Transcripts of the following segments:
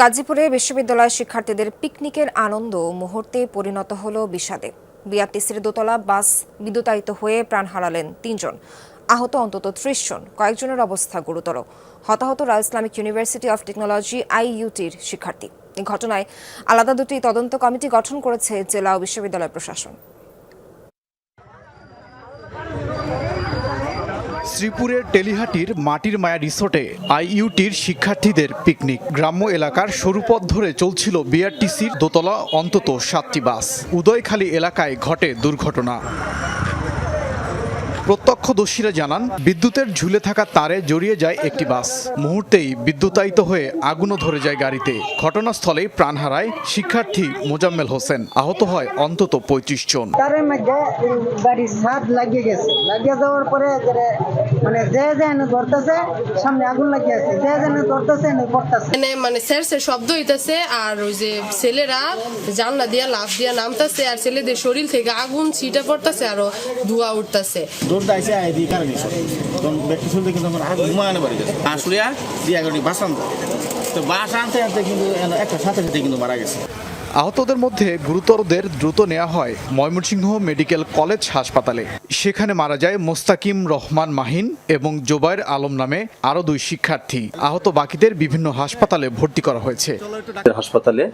গাজীপুরে বিশ্ববিদ্যালয় শিক্ষার্থীদের পিকনিকের আনন্দ মুহূর্তে পরিণত হল বিষাদে। বিআরটিসির দোতলা বাস বিদ্যুতায়িত হয়ে প্রাণ হারালেন তিনজন। আহত অন্তত ত্রিশ জন। কয়েকজনের অবস্থা গুরুতর। হতাহত রায় ইসলামিক ইউনিভার্সিটি অফ টেকনোলজি আইইউটির শিক্ষার্থী। ঘটনায় আলাদা দুটি তদন্ত কমিটি গঠন করেছে জেলা ও বিশ্ববিদ্যালয় প্রশাসন। শ্রীপুরের টেলিহাটির মাটির মায়া রিসোর্টে আইইউটির শিক্ষার্থীদের পিকনিক। গ্রাম্য এলাকার সরু পথ ধরে চলছিল বিআরটিসির দোতলা, অন্তত সাতটি বাস। উদয়খালী এলাকায় ঘটে দুর্ঘটনা। প্রত্যক্ষদর্শীরা জানান, বিদ্যুতের ঝুলে থাকা তারে জড়িয়ে যায় একটি বাস। মুহূর্তেই বিদ্যুতায়িত হয়ে আগুনও ধরে যায় গাড়িতে। ঘটনাস্থলেই প্রাণ হারায় শিক্ষার্থী মোজাম্মেল হোসেন। আহত হয় অন্তত পঁয়ত্রিশ জন। তারের মধ্যে ছাদ লাগিয়ে গেছে। লাগিয়ে যাওয়ার পরে মানে যে যে ধরতেছে সামনে আগুন লাগিয়ে আছে। যে যে ধরতেছে পড়তেছে। এখানে মানে স্যার শব্দ হইতাছে আর ওই যে ছেলেরা জানলা দিয়া লাফ দিয়া নামতাছে আর ছেলেদের শরীর থেকে আগুন ছিটে পড়তাছে আর ধোঁয়া উঠতাছে। দৌড় দাইছে আই দি কারণে ব্যক্তি শুনতে কিন্তু আমার আগে ঘুমানো বাড়ি গেছে আসলে দিয়া করে বাস আনতে। তো বাস আনতে আনতে কিন্তু একটা সাথে সাথে কিন্তু মারা গেছে। আহতদের মধ্যে গুরুতরদের দ্রুত নেওয়া হয় ময়মনসিংহ মেডিকেল কলেজ হাসপাতালে। সেখানে মারা যায় মোস্তাকিম রহমান মাহিন এবং জোবায়ের আলম নামে আরও দুই শিক্ষার্থী। আহত বাকিদের বিভিন্ন হাসপাতালে ভর্তি করা হয়েছে। হাসপাতালে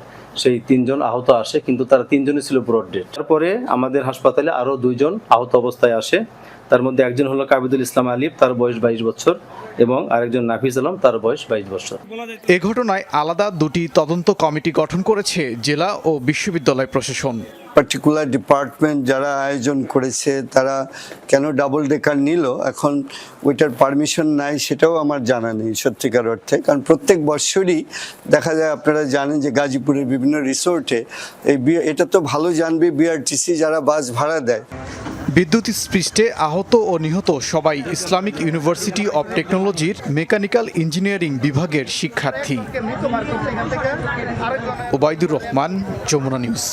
সেই তিনজন আহত আসে, কিন্তু তারা তিনজনই ছিল ব্রড ডেট। তারপরে আমাদের হাসপাতালে আরও দুইজন আহত অবস্থায় আসে। তার মধ্যে একজন হলো কাবিদুল ইসলাম আলিফ তার বয়স বাইশ বছর এবং আরেকজন নাফিজ আলম তার বয়স বাইশ বছর। এ ঘটনায় আলাদা দুটি তদন্ত কমিটি গঠন করেছে জেলা ও বিশ্ববিদ্যালয় প্রশাসন। পার্টিকুলার ডিপার্টমেন্ট যারা আয়োজন করেছে তারা কেন ডাবল ডেকার নিল? এখন ওইটার পারমিশন নাই সেটাও আমার জানা নেই সত্যিকার অর্থে। কারণ প্রত্যেক বছরই দেখা যায় আপনারা জানেন যে গাজীপুরের বিভিন্ন রিসোর্টে এই বি- এটা তো ভালো জানবে বিআরটিসি যারা বাস ভাড়া দেয়। বিদ্যুৎ স্পৃষ্টে আহত ও নিহত সবাই ইসলামিক ইউনিভার্সিটি অব টেকনোলজির মেকানিক্যাল ইঞ্জিনিয়ারিং বিভাগের শিক্ষার্থী। ওবায়দুর রহমান যমুনা নিউজ।